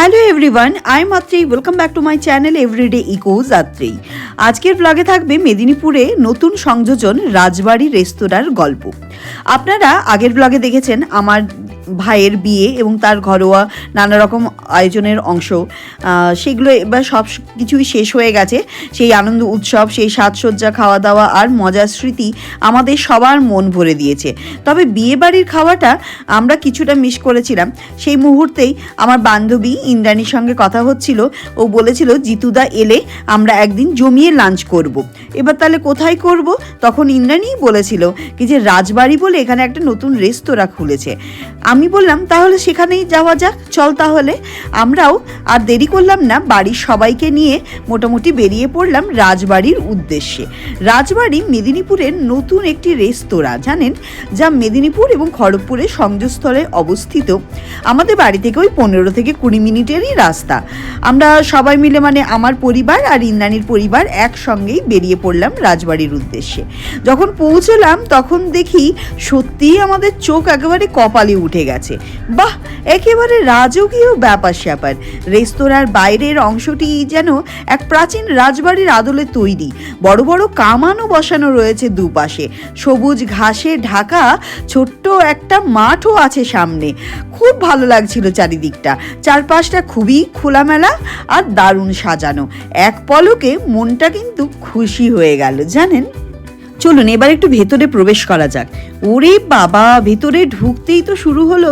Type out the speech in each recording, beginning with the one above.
Hello everyone, I Maitreyee welcome back to my channel everyday eco Jatri. আজকের ব্লগে থাকবে মেদিনীপুরে নতুন সংযোজন রাজবাড়ি রেস্তোরাঁর গল্প। আপনারা আগের ব্লগে দেখেছেন, আমার ভাইয়ের বিয়ে এবং তার ঘরোয়া নানা রকম আয়োজনের অংশ। সেগুলো এবার সব কিছুই শেষ হয়ে গেছে। সেই আনন্দ উৎসব, সেই সাজসজ্জা খাওয়া দাওয়া আর মজার স্মৃতি আমাদের সবার মন ভরে দিয়েছে। তবে বিয়ে বাড়ির খাওয়াটা আমরা কিছুটা মিস করেছিলাম। সেই মুহূর্তেই আমার বান্ধবী ইন্দ্রাণীর সঙ্গে কথা হচ্ছিল। ও বলেছিল, জিতুদা এলে আমরা একদিন জমিয়ে লাঞ্চ করব। এবার তাহলে কোথায় করব? তখন ইন্দ্রাণীই বলেছিল কি যে, রাজবাড়ি বলে এখানে একটা নতুন রেস্তোরাঁ খুলেছে। আমি বললাম, তাহলে সেখানেই যাওয়া যাক, চল তাহলে। আমরাও আর দেরি করলাম না, বাড়ির সবাইকে নিয়ে মোটামুটি বেরিয়ে পড়লাম রাজবাড়ির উদ্দেশ্যে। রাজবাড়ি মেদিনীপুরের নতুন একটি রেস্তোরাঁ, জানেন? যা মেদিনীপুর এবং খড়গপুরের সংযোগস্থলে অবস্থিত। আমাদের বাড়ি থেকে ওই পনেরো থেকে কুড়ি মিনিটেরই রাস্তা। আমরা সবাই মিলে মানে আমার পরিবার আর ইন্দ্রাণীর পরিবার একসঙ্গেই বেরিয়ে পড়লাম রাজবাড়ির উদ্দেশ্যে। যখন পৌঁছলাম, তখন দেখি সত্যিই আমাদের চোখ একেবারে কপালে উঠে গেছে। বাহ, একেবারে রাজকীয় ব্যাপার স্যাপার। রেস্তোরাঁর বাইরের অংশটি যেন এক প্রাচীন রাজবাড়ির আদলে তৈরি। বড় বড় কামানও বসানো রয়েছে দুপাশে। সবুজ ঘাসে ঢাকা ছোট্ট একটা মাঠও আছে সামনে। খুব ভালো লাগছিল চারিদিকটা। চারপাশটা খুবই খোলামেলা আর দারুণ সাজানো। এক পলকে মনটা কিন্তু খুশি হয়ে গেল, জানেন? চলুন, এবার একটু ভেতরে প্রবেশ করা যাক। ওরে বাবা, ভেতরে ঢুকতেই তো শুরু হলো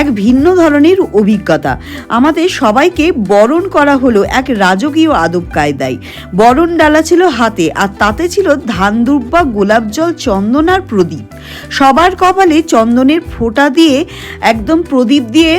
এক ভিন্ন ধরনের অভিজ্ঞতা। আমাদের সবাইকে বরণ করা হলো এক রাজকীয় আদব কায়দায়। বরণ ডালা ছিল হাতে আর তাতে ছিল ধান দুব্বা গোলাপ জল চন্দন আর প্রদীপ। সবার কপালে চন্দনের ফোঁটা দিয়ে, একদম প্রদীপ দিয়ে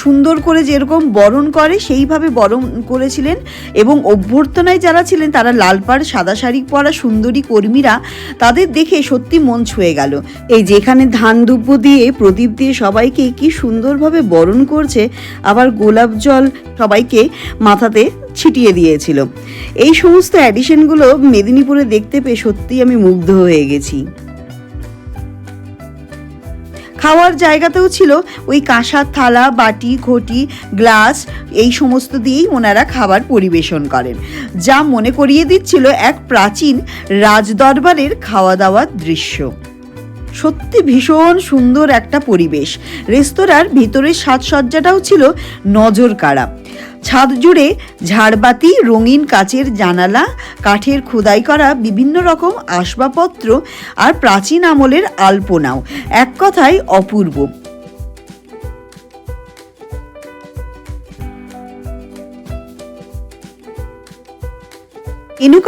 সুন্দর করে যেরকম বরণ করে সেইভাবে বরণ করেছিলেন এবং অভ্যর্থনায় যারা ছিলেন তারা লাল পাড়, সাদা শাড়ি পরা সুন্দরী কর্মীরা তাদের দেখে সত্যি মন ছুঁয়ে গেল। এই যেখানে ধান দুব্য দিয়ে প্রদীপ দিয়ে সবাইকে কি সুন্দরভাবে বরণ করছে, আবার গোলাপ জল সবাইকে মাথাতে ছিটিয়ে দিয়েছিল। এই সমস্ত অ্যাডিশনগুলো মেদিনীপুরে দেখতে পেয়ে সত্যিই আমি মুগ্ধ হয়ে গেছি। খাওয়ার জায়গাতেও ছিল ওই কাঁসার থালা, বাটি, ঘটি, গ্লাস, এই সমস্ত দিয়েই ওনারা খাবার পরিবেশন করেন। যা মনে করিয়ে দিচ্ছিল এক প্রাচীন রাজদরবারের খাওয়া দাওয়ার দৃশ্য। সত্যি ভীষণ সুন্দর একটা পরিবেশ। রেস্তোরাঁর ভিতরের সাজসজ্জাটাও ছিল নজর কাড়া ছাদ জুড়ে ঝাড়বাতি, রঙিন কাচের জানালা, কাঠের খোদাই করা বিভিন্ন রকম আসবাবপত্র আর প্রাচীন আমলের আলপনাও। এক কথায় অপূর্ব। মেনু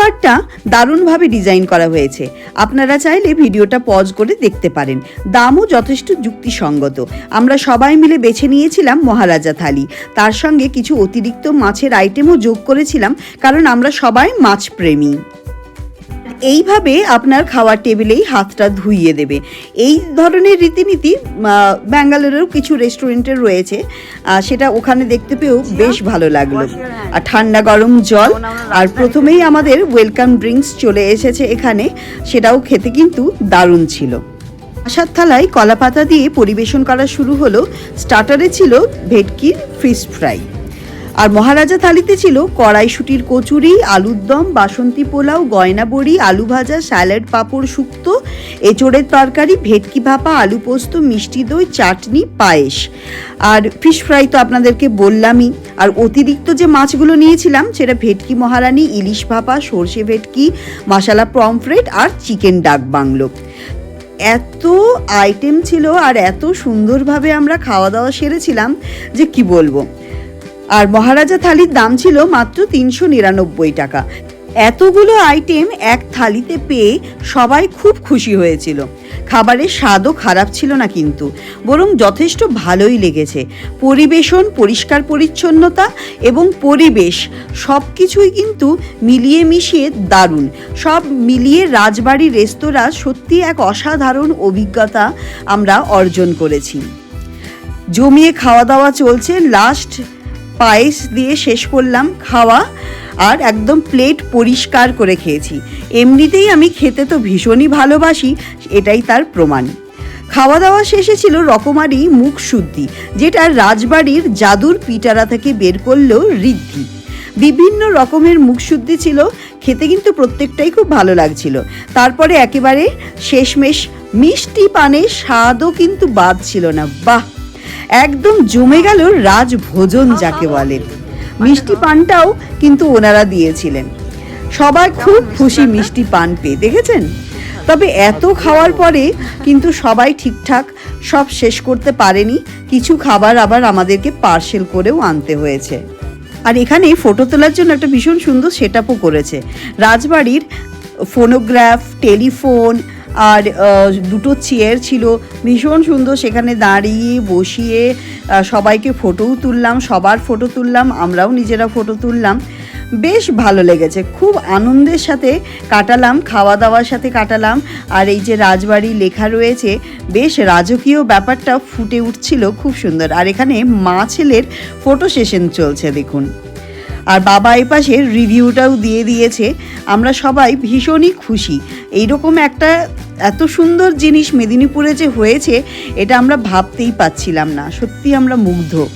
দারুণভাবে ডিজাইন করা হয়েছে। আপনারা চাইলে ভিডিওটা পজ করে দেখতে পারেন। দামও যথেষ্ট যুক্তিসঙ্গত। আমরা সবাই মিলে বেছে নিয়েছিলাম মহারাজা থালি। তার সঙ্গে কিছু অতিরিক্ত মাছের আইটেমও যোগ করেছিলাম, কারণ আমরা সবাই মাছ প্রেমী এইভাবে আপনার খাওয়ার টেবিলেই হাতটা ধুইয়ে দেবে। এই ধরনের রীতিনীতি ব্যাঙ্গালোরেরও কিছু রেস্টুরেন্টের রয়েছে সেটা ওখানে দেখতে পেয়েও বেশ ভালো লাগল। আর ঠান্ডা গরম জল, আর প্রথমেই আমাদের ওয়েলকাম ড্রিঙ্কস চলে এসেছে এখানে, সেটাও খেতে কিন্তু দারুণ ছিল। আসার থালায় কলা পাতা দিয়ে পরিবেশন করা শুরু হলো স্টার্টারে ছিল ভেটকির ফিশ ফ্রাই আর মহারাজা থালিতে ছিল কড়াইশুটির কচুরি, আলুর দম, বাসন্তী পোলাও, গয়না বড়ি, আলু ভাজা, স্যালাড, পাঁপড় শুক্তো এঁচড়ের তরকারি, ভেটকি ভাপা, আলু পোস্ত, মিষ্টি দই, চাটনি, পায়েস। আর ফিশ ফ্রাই তো আপনাদেরকে বললামই। আর অতিরিক্ত যে মাছগুলো নিয়েছিলাম, সেটা ভেটকি মহারানী, ইলিশ ভাপা, সর্ষে ভেটকি, মশালা পমফ্রেট আর চিকেন ডাক বাংলো। এত আইটেম ছিল আর এত সুন্দরভাবে আমরা খাওয়া দাওয়া সেরেছিলাম যে কি বলব? আর মহারাজা থালির দাম ছিল মাত্র তিনশো নিরানব্বই টাকা। এতগুলো আইটেম এক থালিতে পেয়ে সবাই খুব খুশি হয়েছিল। খাবারের স্বাদও খারাপ ছিল না কিন্তু, বরং যথেষ্ট ভালোই লেগেছে। পরিবেশন, পরিষ্কার পরিচ্ছন্নতা এবং পরিবেশ সব কিছুই কিন্তু মিলিয়ে মিশিয়ে দারুণ। সব মিলিয়ে রাজবাড়ি রেস্তোরাঁ সত্যি এক অসাধারণ অভিজ্ঞতা আমরা অর্জন করেছি। জমিয়ে খাওয়া দাওয়া চলছে লাস্ট পায়েস দিয়ে শেষ করলাম খাওয়া আর একদম প্লেট পরিষ্কার করে খেয়েছি। এমনিতেই আমি খেতে তো ভীষণই ভালোবাসি, এটাই তার প্রমাণ। খাওয়া দাওয়া শেষে ছিল রকমারি মুখ শুদ্ধি যেটা রাজবাড়ির জাদুর পিটারা থেকে বের করল ঋদ্ধি। বিভিন্ন রকমের মুখশুদ্ধি ছিল, খেতে কিন্তু প্রত্যেকটাই খুব ভালো লাগছিল। তারপরে একেবারে শেষমেশ মিষ্টি পানের স্বাদও কিন্তু বাদ ছিল না। বাহ! একদম জমে গেল রাজভোজন যাকে বলে। মিষ্টি পানটাও কিন্তু ওনারা দিয়েছিলেন। সবাই খুব খুশি মিষ্টি পান পেয়ে, দেখেছেন? তবে এত খাওয়ার পরে কিন্তু সবাই ঠিকঠাক সব শেষ করতে পারেনি। কিছু খাবার আবার আমাদেরকে পার্সেল করেও আনতে হয়েছে। আর এখানে ফটো তোলার জন্য একটা ভীষণ সুন্দর সেট করেছে। রাজবাড়ির ফোনোগ্রাফ টেলিফোন আর দুটো চেয়ার ছিল। ভীষণ সুন্দর সেখানে দাঁড়িয়ে বসিয়ে সবাইকে ফটোও তুললাম, সবার ফটো তুললাম, আমরাও নিজেরা ফটো তুললাম। বেশ ভালো লেগেছে, খুব আনন্দের সাথে কাটালাম খাওয়া দাওয়ার সাথে কাটালাম। আর এই যে রাজবাড়ি লেখা রয়েছে, বেশ রাজকীয় ব্যাপারটা ফুটে উঠছিল, খুব সুন্দর। আর এখানে মা ছেলের ফটো সেশন চলছে, দেখুন। আর বাবা এই রিভিউটাও দিয়ে দিয়েছে। আমরা সবাই ভীষণই খুশি। এইরকম একটা এত সুন্দর জিনিস মেদিনীপুরে যে হয়েছে, এটা আমরা ভাবতেই পাচ্ছিলাম না। সত্যি আমরা মুগ্ধ।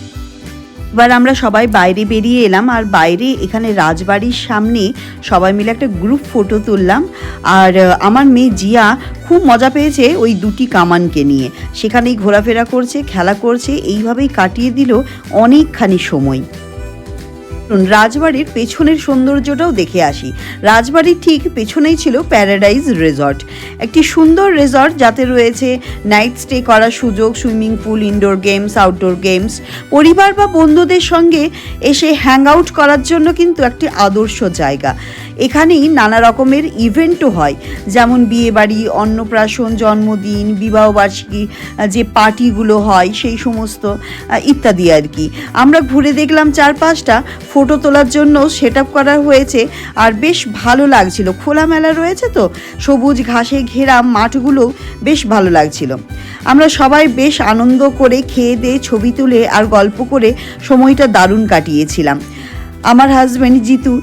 এবার আমরা সবাই বাইরে বেরিয়ে এলাম আর বাইরে এখানে রাজবাড়ির সামনে সবাই মিলে একটা গ্রুপ ফটো তুললাম। আর আমার মেয়ে জিয়া খুব মজা পেয়েছে ওই দুটি কামানকে নিয়ে। সেখানেই ঘোরাফেরা করছে, খেলা করছে, এইভাবেই কাটিয়ে দিল অনেকখানি সময়। রাজবাড়ির পেছনের সৌন্দর্যটাও দেখে আসি। রাজবাড়ির ঠিক পেছনেই ছিল প্যারাডাইজ রিসর্ট একটি সুন্দর রিসর্ট যাতে রয়েছে নাইট স্টে করার সুযোগ swimming pool indoor games outdoor games পরিবার বা বন্ধুদের সঙ্গে এসে হ্যাং আউট করার জন্য কিন্তু একটি আদর্শ জায়গা। এখানেই নানা রকমের ইভেন্টও হয়, যেমন বিয়েবাড়ি, অন্নপ্রাশন, জন্মদিন, বিবাহবার্ষিকী, যে পার্টিগুলো হয়, সেই সমস্ত ইত্যাদি আর কি। আমরা ঘুরে দেখলাম চারপাশটা ফটো তোলার জন্য সেট করা হয়েছে আর বেশ ভালো লাগছিল। খোলামেলা রয়েছে তো, সবুজ ঘাসে ঘেরা মাঠগুলো বেশ ভালো লাগছিল। আমরা সবাই বেশ আনন্দ করে খেয়ে দিয়ে ছবি তুলে আর গল্প করে সময়টা দারুণ কাটিয়েছিলাম। আমার হাজব্যান্ড জিতু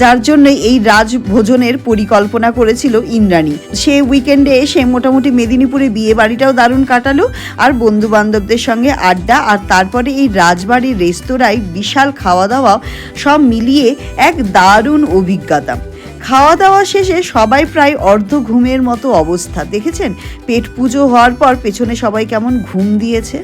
যার জন্য এই রাজভোজনের পরিকল্পনা করেছিল ইন্দ্রাণী। সে উইকেন্ডে সে মোটামুটি মেদিনীপুরে বিয়ে বাড়িটাও দারুণ কাটালো, আর বন্ধু বান্ধবদের সঙ্গে আড্ডা, আর তারপরে এই রাজবাড়ির রেস্তোরাঁয় বিশাল খাওয়া দাওয়া সব মিলিয়ে এক দারুণ অভিজ্ঞতা। খাওয়া দাওয়া শেষে সবাই প্রায় অর্ধ ঘুমের মতো অবস্থা। দেখেছেন? পেট পুজো হওয়ার পর পেছনে সবাই কেমন ঘুম দিয়েছে।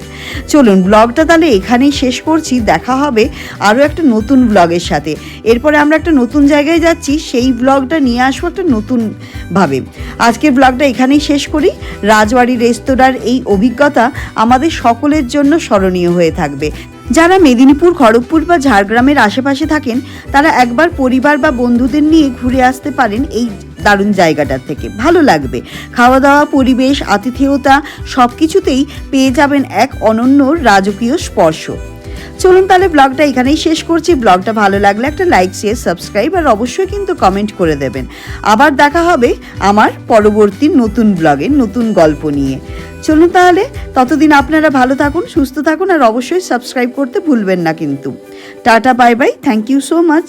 চলুন, ব্লগটা তাহলে এখানেই শেষ করছি। দেখা হবে আরও একটা নতুন ব্লগের সাথে। এরপরে আমরা একটা নতুন জায়গায় যাচ্ছি। সেই ব্লগটা নিয়ে আসব একটা নতুনভাবে। আজকের ব্লগটা এখানেই শেষ করি। রাজবাড়ি রেস্তোরাঁর এই অভিজ্ঞতা আমাদের সকলের জন্য স্মরণীয় হয়ে থাকবে। যারা মেদিনীপুর, খড়গপুর বা ঝাড়গ্রামের আশেপাশে থাকেন, তারা একবার পরিবার বা বন্ধুদের নিয়ে ঘুরে আসতে পারেন এই দারুণ জায়গাটার থেকে। ভালো লাগবে। খাওয়া দাওয়া পরিবেশ, আতিথেয়তা সব কিছুতেই পেয়ে যাবেন এক অনন্য রাজকীয় স্পর্শ। চলুন তাহলে ব্লগটা এখানেই শেষ করছি। ব্লগটা ভালো লাগলে একটা লাইক শেয়ার সাবস্ক্রাইব আর অবশ্যই কিন্তু কমেন্ট করে দেবেন। আবার দেখা হবে আমার পরবর্তী নতুন ব্লগে নতুন গল্প নিয়ে। চলুন তাহলে, ততদিন আপনারা ভালো থাকুন, সুস্থ থাকুন আর অবশ্যই সাবস্ক্রাইব করতে ভুলবেন না কিন্তু। Tata, bye bye, thank you so much.